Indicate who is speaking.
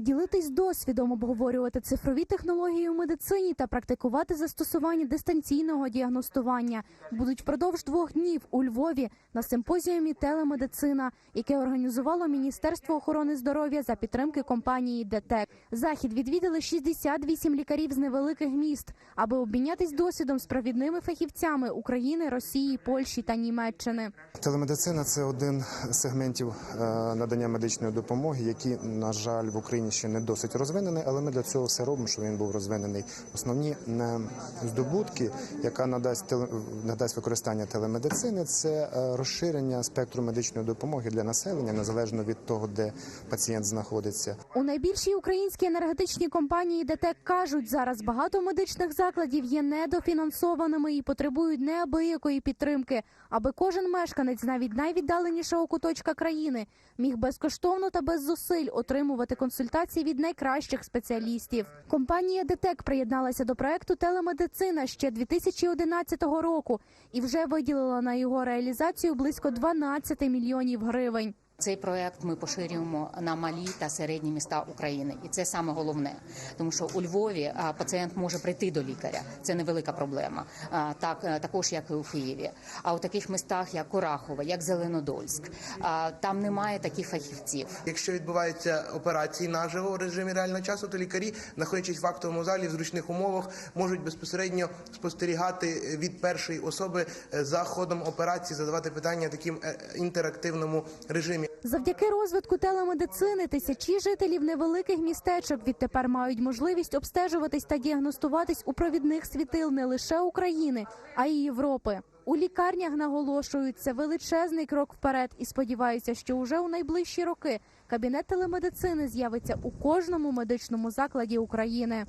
Speaker 1: Ділитись досвідом, обговорювати цифрові технології у медицині та практикувати застосування дистанційного діагностування будуть впродовж двох днів у Львові на симпозіумі телемедицина, яке організувало Міністерство охорони здоров'я за підтримки компанії ДТЕК. Захід відвідали 68 лікарів з невеликих міст, аби обмінятись досвідом з провідними фахівцями України, Росії, Польщі та Німеччини.
Speaker 2: Телемедицина це один з сегментів е, надання медичної допомоги, який, на жаль, в Україні ще не досить розвинений, але ми для цього все робимо, щоб він був розвинений. Основні здобутки, яка надасть теле- надасть використання телемедицини, це е, розширення спектру медичної допомоги для населення, незалежно від того, де пацієнт знаходиться.
Speaker 1: У найбільшій українській енергетичній компанії ДТЕК кажуть, зараз багато медичних закладів є недофінансованими і потребують неабиякої підтримки, аби кожен мешканець, навіть найвіддаленішого куточка країни, міг безкоштовно та без зусиль отримувати консультації від найкращих спеціалістів. Компанія ДТЕК приєдналася до проекту телемедицина ще 2011 року і вже виділила на його реалізацію близько 12 мільйонів гривень.
Speaker 3: Цей проект ми поширюємо на малі та середні міста України, і це саме головне, тому що у Львові пацієнт може прийти до лікаря. Це невелика проблема, так е, також як і у Києві. А у таких містах, як Курахове, як Зеленодольськ, там немає таких фахівців.
Speaker 4: Якщо відбуваються операції наживо в режимі реального часу, то лікарі, знаходячись в актовому залі в зручних умовах, можуть безпосередньо спостерігати від першої особи е, за ходом операції, задавати питання таким е, інтерактивному режимі.
Speaker 1: Завдяки розвитку телемедицини тисячі жителів невеликих містечок відтепер мають можливість обстежуватись та діагностуватись у провідних світил не лише України, а й Європи. У лікарнях наголошують це величезний крок вперед і сподіваються, що уже у найближчі роки кабінет телемедицини з'явиться у кожному медичному закладі України.